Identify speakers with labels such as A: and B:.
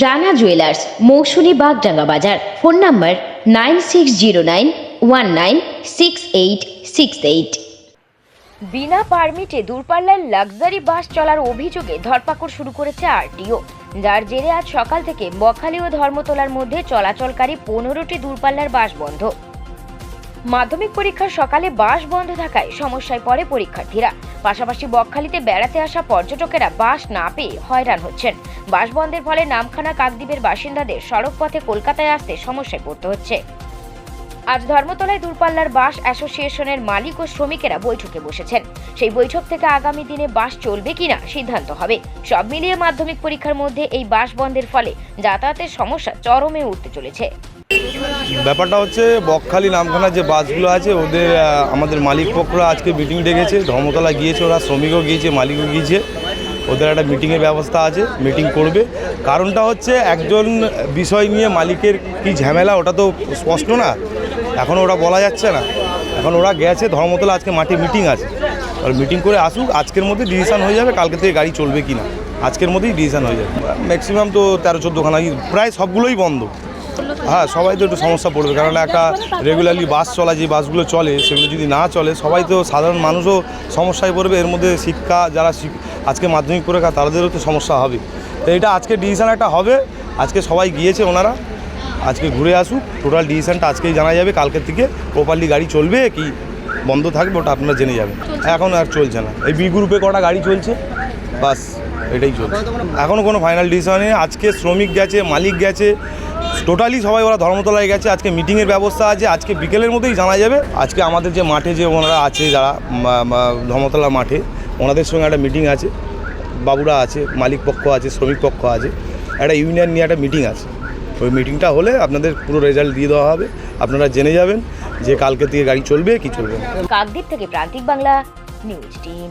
A: Rana jewellers, Mousumi Bagdanga বাজার। Phone number nine six zero nine one nine six eight six eight. বিনা পারমিটে দূরপাল্লার luxury বাস চলার অভিযোগে ধরপাকড় শুরু করেছে আরটিও। যার জেরে আজ সকাল থেকে বখালি ও ধর্মতলার মধ্যে চলাচলকারী পনেরোটি দূরপাল্লার বাস বন্ধ। মাধ্যমিক পরীক্ষার সকালে বাস বন্ধ থাকায় সমস্যায় পড়ে পরীক্ষার্থীরা। পাশাপাশি বকখালিতে বেড়াতে আসা পর্যটকেরা বাস না পেয়ে হয়রান হচ্ছেন। বাস বন্ধের ফলে নামখানা কাকদ্বীপের বাসিন্দাদের সড়ক পথে কলকাতায় আসতে সমস্যায় পড়তে হচ্ছে। আজ ধর্মতলায় দূরপাল্লার বাস অ্যাসোসিয়েশনের মালিক ও শ্রমিকেরা বৈঠকে বসেছেন। সেই বৈঠক থেকে আগামী দিনে বাস চলবে কিনা সিদ্ধান্ত হবে। সব মিলিয়ে মাধ্যমিক পরীক্ষার মধ্যে এই বাস বন্ধের ফলে যাতায়াতের সমস্যা চরমে উঠতে চলেছে।
B: ব্যাপারটা হচ্ছে বকখালি নামখানা যে বাসগুলো আছে, ওদের আমাদের মালিক পক্ষরা আজকে মিটিং ডেকেছে ধর্মতলা গিয়েছে, ওরা শ্রমিকও গিয়েছে, মালিকও গিয়েছে। ওদের একটা মিটিংয়ের ব্যবস্থা আছে মিটিং করবে। কারণটা হচ্ছে একজন বিষয় নিয়ে মালিকের কি ঝামেলা, ওটা তো স্পষ্ট না। এখন ওরা বলা যাচ্ছে না। এখন ওরা গেছে, ধর্মতলা আজকে মাঠে মিটিং আছে। আর মিটিং করে আসুক, আজকের মধ্যে ডিসিশন হয়ে যাবে কালকে থেকে গাড়ি চলবে কি না আজকের মধ্যেই ডিসিশন হয়ে যাবে। ম্যাক্সিমাম তো তেরো চোদ্দোখানা প্রায় সবগুলোই বন্ধ। হ্যাঁ সবাই তো একটু সমস্যা পড়বে। কারণ একটা রেগুলারলি বাস চলা, যে বাসগুলো চলে, সেগুলো যদি না চলে, সবাই তো সাধারণ মানুষও সমস্যায় পড়বে। এর মধ্যে শিক্ষা, যারা আজকে মাধ্যমিক পরীক্ষা, তাদেরও তো সমস্যা হবে। তো এটা আজকে ডিসিশন একটা হবে। আজকে সবাই গিয়েছে ওনারা। আজকে ঘুরে আসুক। টোটাল ডিসিশনটা আজকেই জানা যাবে। কালকের থেকে প্রপারলি গাড়ি চলবে কি বন্ধ থাকবে, ওটা আপনারা জেনে যাবেন। এখন আর চলছে না। এই বি গ্রুপে কটা গাড়ি চলছে? বাস, এটাই চলছে। এখনও কোনো ফাইনাল ডিসিশন নেই আজকে শ্রমিক গেছে, মালিক গেছে টোটালি সবাই ওরা ধর্মতলায় গেছে। আজকে মিটিংয়ের ব্যবস্থা আছে। আজকে বিকেলের মধ্যেই জানা যাবে। আজকে আমাদের যে মাঠে যে ওনারা আছে, যারা ধর্মতলা মাঠে, ওনাদের সঙ্গে একটা মিটিং আছে। বাবুরা আছে, মালিক পক্ষ আছে, শ্রমিক পক্ষ আছে। একটা ইউনিয়ন নিয়ে একটা মিটিং আছে। ওই মিটিংটা হলে আপনাদের পুরো রেজাল্ট দিয়ে দেওয়া হবে। আপনারা জেনে যাবেন যে কালকে থেকে গাড়ি চলবে, কি চলবে
A: কাকদ্বীপ থেকে প্রান্তিক বাংলা নিউজ টিম